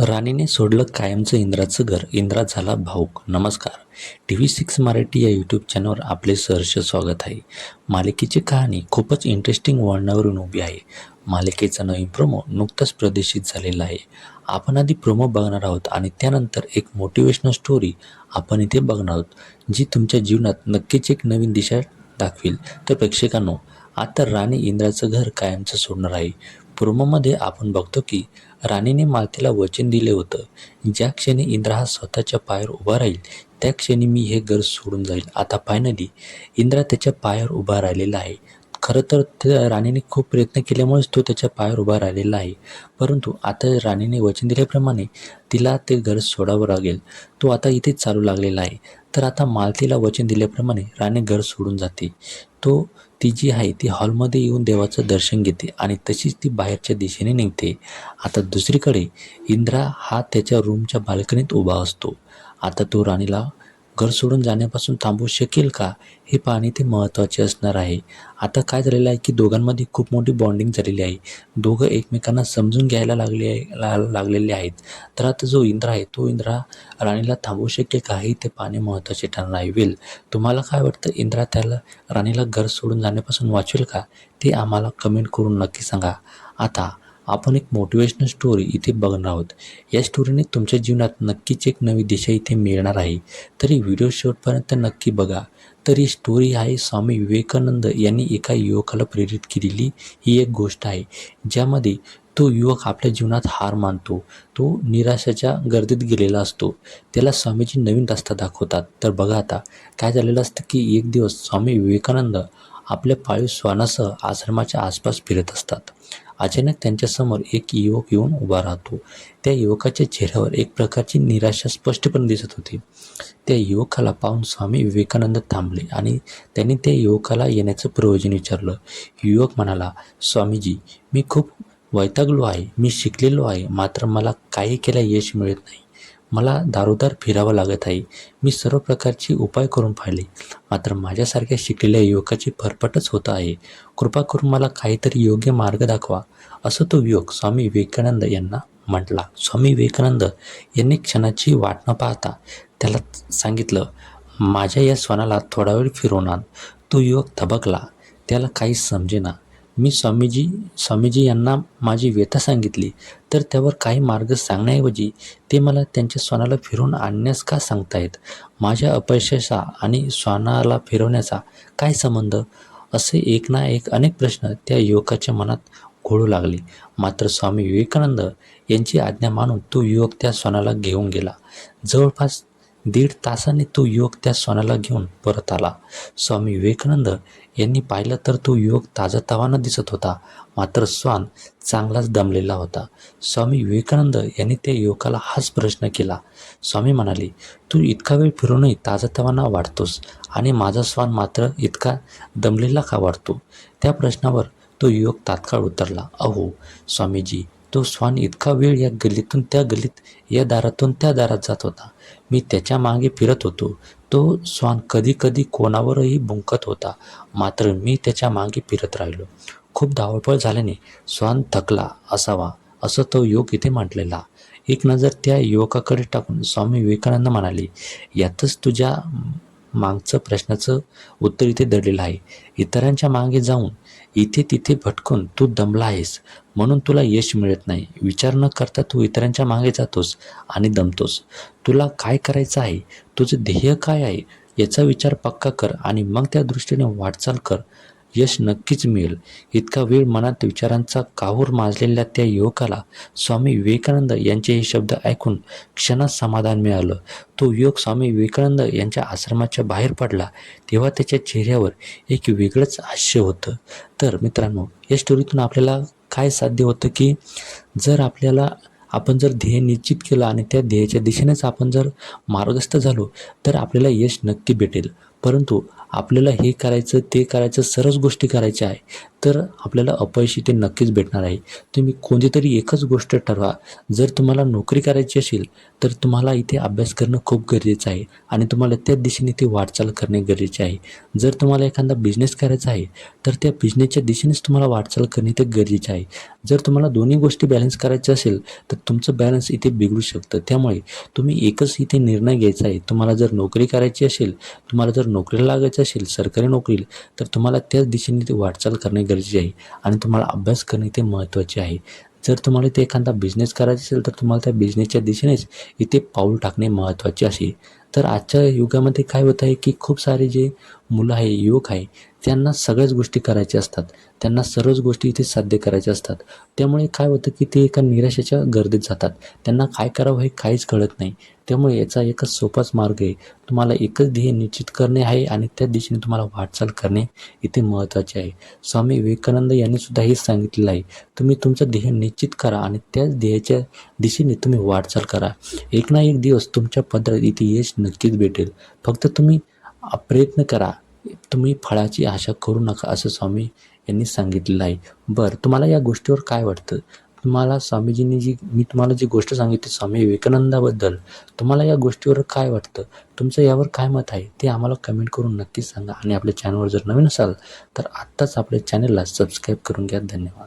राणीने सोडलं कायमचं इंद्राचं घर. इंद्रा झाला भाऊक. नमस्कार. टी व्ही सिक्स मराठी या यूट्यूब चॅनलवर आपले सहर्ष स्वागत आहे. मालिकेची कहाणी खूपच इंटरेस्टिंग वळणावरून उभी आहे. मालिकेचा नवीन प्रोमो नुकताच प्रदर्शित झालेला आहे. आपण आधी प्रोमो बघणार आहोत आणि त्यानंतर एक मोटिवेशनल स्टोरी आपण इथे बघणार आहोत जी तुमच्या जीवनात नक्कीच एक नवीन दिशा दाखवेल. तर प्रेक्षकांनो आता राणी इंद्राचं घर कायमचं सोडणार आहे. प्रोमोमध्ये आपण बघतो की राणीने मालतीला वचन दिले होतं. ज्या क्षणी इंद्र हा स्वतःच्या पायावर उभा राहील त्या क्षणी मी हे घर सोडून जाईल. आता फायनली इंद्रा त्याच्या पायावर उभा राहिलेला आहे. खरं तर त्या राणीने खूप प्रयत्न केल्यामुळेच तो त्याच्या पायावर उभा राहिलेला आहे. परंतु आता राणीने वचन दिल्याप्रमाणे तिला ते घर सोडावं लागेल. तो आता इथेच चालू लागलेला आहे. तर आता मालतीला वचन दिल्याप्रमाणे राणी घर सोडून जाते. तो ती जी आहे ती हॉलमध्ये येऊन देवाचं दर्शन घेते आणि तशीच ती बाहेरच्या दिशेने निघते. आता दुसरीकडे इंद्रा हा त्याच्या रूमच्या बाल्कनीत उभा असतो. आता तो राणीला घर सोडून जाण्यापासून थांबवू शकेल का? हे पाहणे ते महत्त्वाचे असणार आहे. आता काय झालेलं आहे की दोघांमध्ये खूप मोठी बॉन्डिंग झालेली आहे. दोघं एकमेकांना समजून घ्यायला लागले ला लागलेले आहेत. तर आता जो इंद्र आहे तो इंद्रा राणीला थांबवू शकेल का? हे ते पाहणे महत्त्वाचे ठरणार आहे. वेल तुम्हाला काय वाटतं? इंद्रा त्याला राणीला घर सोडून जाण्यापासून वाचवेल का? ते आम्हाला कमेंट करून नक्की सांगा. आता आपण एक मोटिवेशनल स्टोरी इथे बघणार आहोत. या स्टोरीने तुमच्या जीवनात नक्कीच एक नवी दिशा इथे मिळणार आहे. तरी व्हिडिओ शेवटपर्यंत नक्की बघा. तर ही स्टोरी आहे स्वामी विवेकानंद यांनी एका युवकाला प्रेरित केलेली ही एक गोष्ट आहे. ज्यामध्ये तो युवक आपल्या जीवनात हार मानतो. तो निराशाच्या गर्दीत गेलेला असतो. त्याला स्वामीजी नवीन रस्ता दाखवतात. तर बघा आता काय झालेलं असतं की एक दिवस स्वामी विवेकानंद आपल्या पाळीव श्वानासह आश्रमाच्या आसपास फिरत असतात. अचानक त्यांच्यासमोर एक युवक येऊन उभा राहतो. त्या युवकाच्या चेहऱ्यावर एक प्रकारची निराशा स्पष्टपणे दिसत होती. त्या युवकाला पाहून स्वामी विवेकानंद थांबले आणि त्यांनी त्या युवकाला येण्याचं प्रयोजन विचारलं. युवक म्हणाला स्वामीजी मी खूप वैतागलो आहे. मी शिकलेलो आहे. मात्र मला काही केल्या यश मिळत नाही. मला दारोदार फिरावं लागत आहे. मी सर्व प्रकारचे उपाय करून पाहिले. मात्र माझ्यासारख्या शिकलेल्या युवकाची फरफटच होत आहे. कृपा करून मला काहीतरी योग्य मार्ग दाखवा. असं तो युवक स्वामी विवेकानंद यांना म्हटला. स्वामी विवेकानंद यांनी क्षणाची वाट न पाहता त्याला सांगितलं माझ्या या स्वनाला थोडा वेळ फिरवणार. तो युवक थबकला. त्याला काहीच समजेना. मी स्वामीजी स्वामीजी यांना माझी व्यथा सांगितली. तर त्यावर काही मार्ग सांगण्याऐवजी ते मला त्यांच्या स्वानाला फिरवून आणण्यास का सांगतायत माझ्या अपयशाचा आणि स्वानाला फिरवण्याचा काय संबंध? असे एक ना एक अनेक प्रश्न त्या युवकाच्या मनात घोळू लागले. मात्र स्वामी विवेकानंद यांची आज्ञा मानून तो युवक त्या स्वानाला घेऊन गेला. जवळपास दीड तासाने तो युवक त्या सोन्याला घेऊन परत आला. स्वामी विवेकानंद यांनी पाहिलं तर तो युवक ताजातवानं दिसत होता. मात्र स्वान चांगलाच दमलेला होता. स्वामी विवेकानंद यांनी त्या युवकाला हाच प्रश्न केला. स्वामी म्हणाले तू इतका वेळ फिरूनही ताजातवाना वाढतोस आणि माझा स्वान मात्र इतका दमलेला का वाढतो? त्या प्रश्नावर तो युवक तात्काळ उतरला अहो स्वामीजी तो श्वान इतका वेळ या गल्लीतून त्या गल्लीत या दारातून त्या दारात जात होता. मी त्याच्यामागे फिरत होतो. तो श्वान कधी कधी कोणावरही भुंकत होता. मात्र मी त्याच्यामागे फिरत राहिलो. खूप धावपळ झाल्याने श्वान थकला असावा असं तो योग इथे म्हटलेला. एक नजर त्या युवकाकडे टाकून स्वामी विवेकानंद म्हणाले यातच तुझ्या मागचं प्रश्नाचं उत्तर इथे दडलेलं आहे. इतरांच्या मागे जाऊन इथे तिथे भटकून तू दमला आहेस म्हणून तुला यश मिळत नाही. विचार न करता तू इतरांच्या मागे जातोस आणि दमतोस. तुला काय करायचं आहे? तुझं ध्येय काय आहे? याचा विचार पक्का कर आणि मग त्या दृष्टीने वाटचाल कर. यश नक्कीच मिळेल. इतका वेळ मनात विचारांचा काहूर माजलेल्या त्या युवकाला स्वामी विवेकानंद यांचे हे शब्द ऐकून क्षणात समाधान मिळालं. तो युवक स्वामी विवेकानंद यांच्या आश्रमाच्या बाहेर पडला. तेव्हा त्याच्या चेहऱ्यावर एक वेगळंच हास्य होतं. तर मित्रांनो या स्टोरीतून आपल्याला काय साध्य होतं की जर आपल्याला आपण जर ध्येय निश्चित केलं आणि त्या ध्येयाच्या दिशेनेच आपण जर मार्गस्थ झालो तर आपल्याला यश नक्की भेटेल. परंतु आपल्याला हे करायचं ते करायचं सर्वच गोष्टी करायच्या आहे. तर आपल्याला अपयश इथे नक्कीच भेटणार आहे. तुम्ही कोणतीतरी एकच गोष्ट ठरवा. जर तुम्हाला नोकरी करायची असेल तर तुम्हाला इथे अभ्यास करणं खूप गरजेचं आहे आणि तुम्हाला त्या दिशेने ते वाटचाल करणे गरजेचे आहे. जर तुम्हाला एखादा बिझनेस करायचा आहे तर त्या बिझनेसच्या दिशेनेच तुम्हाला वाटचाल करणे ते गरजेचे आहे. जर तुम्हाला दोन्ही गोष्टी बॅलन्स करायच्या असेल तर तुमचं बॅलन्स इथे बिघडू शकतं. त्यामुळे तुम्ही एकच इथे निर्णय घ्यायचा आहे. तुम्हाला जर नोकरी करायची असेल तुम्हाला जर नोकरीला लागायचं असेल सरकारी नोकरीला तर तुम्हाला त्याच दिशेने ते वाटचाल करणे गरजेचे आहे आणि तुम्हाला अभ्यास करणे ते महत्त्वाचे आहे. जर तुम्हाला ते एखादा बिझनेस करायचा असेल तर तुम्हाला त्या बिझनेसच्या दिशेनेच इथे पाऊल टाकणे महत्त्वाचे असे तर आजच्या युगामध्ये काय होत आहे की खूप सारे जे मुलं आहे युवक आहे त्यांना सगळ्याच गोष्टी करायच्या असतात. त्यांना सर्वच गोष्टी इथे साध्य करायच्या असतात. त्यामुळे काय होतं की ते एका निराशेच्या गर्दीत जातात. त्यांना काय करावं हे काहीच कळत नाही. त्यामुळे याचा एकच सोपाच मार्ग आहे. तुम्हाला एकच ध्येय निश्चित करणे आहे आणि त्या दिशेने तुम्हाला वाटचाल करणे इथे महत्त्वाचे आहे. स्वामी विवेकानंद यांनी सुद्धा हे सांगितलेलं आहे. तुम्ही तुमचं ध्येय निश्चित करा आणि त्याच ध्येयाच्या दिशेने तुम्ही वाटचाल करा. एक ना एक दिवस तुमच्या पदरात इथे यश नक्कीच भेटेल. फक्त तुम्ही प्रयत्न करा. तुम्ही फळाची आशा करू नका असं स्वामी यांनी सांगितलेलं आहे. बरं तुम्हाला या गोष्टीवर काय वाटतं? तुम्हाला स्वामीजींनी जी मी तुम्हाला जी गोष्ट सांगितली स्वामी विवेकानंदाबद्दल तुम्हाला या गोष्टीवर काय वाटतं? तुमचं यावर काय मत आहे? ते आम्हाला कमेंट करून नक्कीच सांगा आणि आपल्या चॅनलवर जर नवीन असाल तर आत्ताच आपल्या चॅनलला सबस्क्राईब करून घ्या. धन्यवाद.